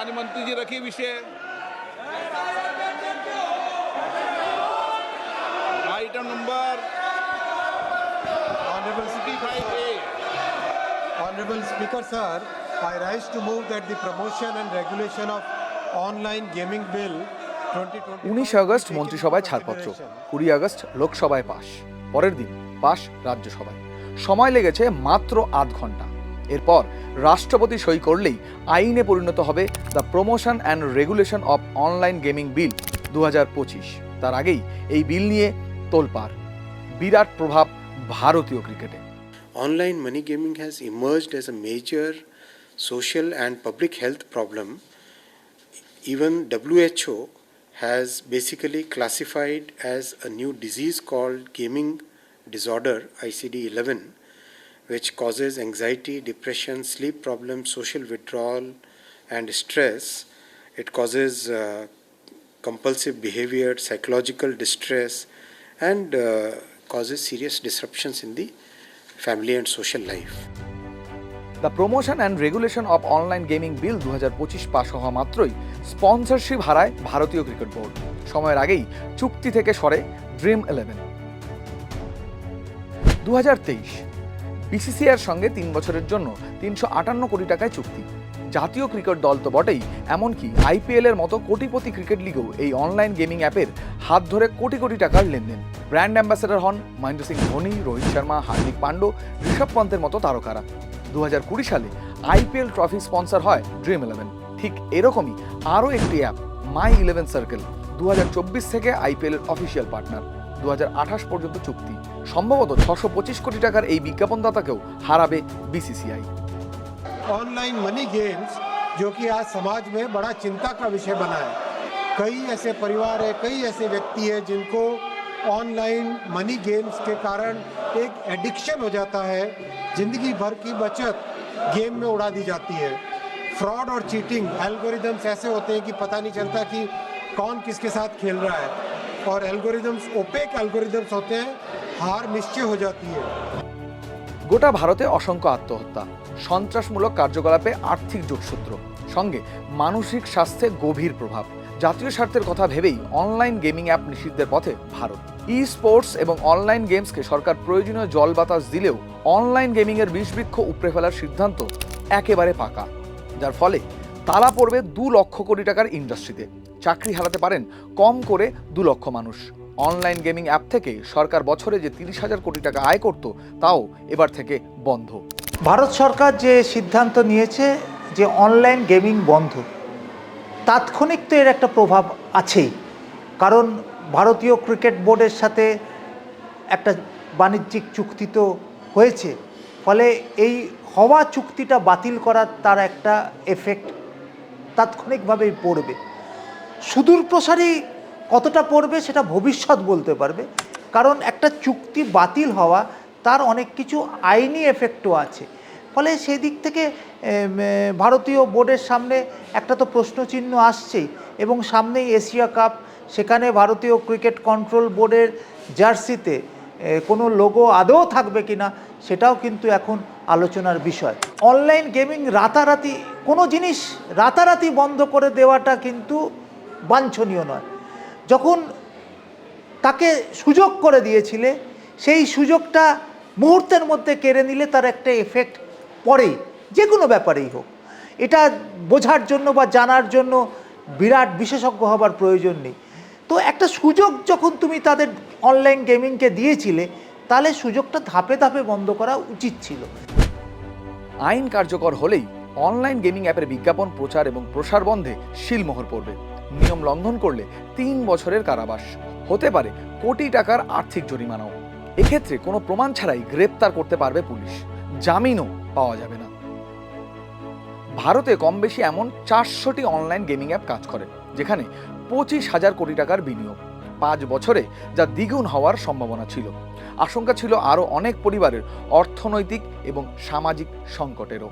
प्रधानमंत्री जी रखी विषय। Item number honourable speaker honourable speaker sir I rise to move that the promotion and regulation online gaming bill উনিশে August মন্ত্রিসভায় ছাড়পত্র কুড়ি আগস্ট লোকসভায় পাশ পরের দিন পাশ রাজ্যসভায়। সময় লেগেছে মাত্র আধ ঘণ্টা। এরপর রাষ্ট্রপতি সই করলেই আইনে পরিণত হবে the promotion and regulation of online gaming bill দু হাজার পঁচিশ। তার আগেই এই বিল নিয়ে তোলপার বিরাট প্রভাব ভারতীয় ক্রিকেটে। Online money gaming has emerge as a major social and public health problem even WHO has basically classified as a new disease called gaming disorder ICD eleven which causes anxiety, depression, sleep problems, social withdrawal and stress. It causes uh, compulsive behavior, psychological distress and uh, causes serious disruptions in the family and social life. The promotion and regulation of online gaming bill দু পাশ হওয়া মাত্রই sponsorship হারায় ভারতীয় cricket board সময়ের আগেই চুক্তি থেকে সরে ড্রিম ইলেভেন দু বিসিসিআর সঙ্গে তিন বছরের জন্য তিনশো আটান্ন কোটি টাকায় চুক্তি। জাতীয় ক্রিকেট দল তো বটেই, এমনকি আইপিএল এর মতো কোটিপতি ক্রিকেট লিগেও এই অনলাইন গেমিং অ্যাপের হাত ধরে কোটি কোটি টাকার লেনদেন। ব্র্যান্ড অ্যাম্বাসেডর হন মহেন্দ্র সিং ধোনি, রোহিত শর্মা, হার্দিক পান্ডু, ঋষভ পন্থের মতো তারকারা। দু সালে আইপিএল ট্রফি স্পন্সর হয় ড্রিম ইলেভেন ঠিক এরকমই আরও একটি অ্যাপ মাই ইলেভেন সার্কেল দু হাজার চব্বিশ থেকে আইপিএল এর অফিসিয়াল পার্টনার দু পর্যন্ত চুক্তি সম্ভবত ছশো পঁচিশ কোটি টাকার এই বিজ্ঞাপনদাতাকেও হারাবে বিসিসিআই ऑनलाइन मनी गेम्स जो कि आज समाज में बड़ा चिंता का विषय बना है कई ऐसे परिवार है कई ऐसे व्यक्ति है जिनको ऑनलाइन मनी गेम्स के कारण एक एडिक्शन हो जाता है जिंदगी भर की बचत गेम में उड़ा दी जाती है फ्रॉड और चीटिंग एल्गोरिदम्स ऐसे होते हैं कि पता नहीं चलता कि कौन किसके साथ खेल रहा है और एल्गोरिदम्स ओपेक एल्गोरिदम्स होते हैं हार निश्चय हो जाती है গোটা ভারতে অসংখ্য আত্মহত্যা সন্ত্রাসমূলক কার্যকলাপে আর্থিক যোগসূত্র সঙ্গে মানসিক স্বাস্থ্যে গভীর প্রভাব জাতীয় স্বার্থের কথা ভেবেই অনলাইন গেমিং অ্যাপ নিষিদ্ধের পথে ভারত ই স্পোর্টস এবং অনলাইন গেমসকে সরকার প্রয়োজনীয় জল বাতাস দিলেও অনলাইন গেমিংয়ের বিষবৃক্ষ উপড়ে ফেলার সিদ্ধান্ত একেবারে পাকা যার ফলে তালা পড়বে দু লক্ষ কোটি টাকার ইন্ডাস্ট্রিতে চাকরি হারাতে পারেন কম করে দু লক্ষ মানুষ। অনলাইন গেমিং অ্যাপ থেকে সরকার বছরে যে তিরিশ হাজার কোটি টাকা আয় করত, তাও এবার থেকে বন্ধ। ভারত সরকার যে সিদ্ধান্ত নিয়েছে যে অনলাইন গেমিং বন্ধ, তাৎক্ষণিক তো এর একটা প্রভাব আছেই। কারণ ভারতীয় ক্রিকেট বোর্ডের সাথে একটা বাণিজ্যিক চুক্তি তো হয়েছে, ফলে এই হওয়া চুক্তিটা বাতিল করার তার একটা এফেক্ট তাৎক্ষণিকভাবেই পড়বে। সুদূর প্রসারী কতটা পড়বে সেটা ভবিষ্যৎ বলতে পারবে। কারণ একটা চুক্তি বাতিল হওয়া, তার অনেক কিছু আইনি এফেক্টও আছে। ফলে সেই দিক থেকে ভারতীয় বোর্ডের সামনে একটা তো প্রশ্নচিহ্ন আসছেই এবং সামনেই এশিয়া কাপ। সেখানে ভারতীয় ক্রিকেট কন্ট্রোল বোর্ডের জার্সিতে কোনো লোগো আদৌ থাকবে কিনা, সেটাও কিন্তু এখন আলোচনার বিষয়। অনলাইন গেমিং রাতারাতি, কোনো জিনিস রাতারাতি বন্ধ করে দেওয়াটা কিন্তু বাঞ্ছনীয় নয়। যখন তাকে সুযোগ করে দিয়েছিলে, সেই সুযোগটা মুহূর্তের মধ্যে কেড়ে নিলে তার একটা এফেক্ট পড়েই যে কোনো ব্যাপারেই হোক। এটা বোঝার জন্য বা জানার জন্য বিরাট বিশেষজ্ঞ হবার প্রয়োজন নেই। তো একটা সুযোগ যখন তুমি তাদের অনলাইন গেমিংকে দিয়েছিলে, তাহলে সুযোগটা ধাপে ধাপে বন্ধ করা উচিত ছিল। আইন কার্যকর হলেই অনলাইন গেমিং অ্যাপের বিজ্ঞাপন প্রচার এবং প্রসার বন্ধে শিলমোহর পড়বে। নিয়ম লঙ্ঘন করলে তিন বছরের কারাবাস। হতে পারে কোটি টাকার আর্থিক জরিমানাও। এক্ষেত্রে কোনো প্রমাণ ছাড়াই গ্রেপ্তার করতে পারবে পুলিশ। জামিনও পাওয়া যাবে না। ভারতে কম বেশি এমন চারশোটি অনলাইন গেমিং অ্যাপ কাজ করে, যেখানে পঁচিশ হাজার কোটি টাকার বিনিয়োগ। পাঁচ বছরে যা দ্বিগুণ হওয়ার সম্ভাবনা ছিল। আশঙ্কা ছিল আরও অনেক পরিবারের অর্থনৈতিক এবং সামাজিক সংকটেরও।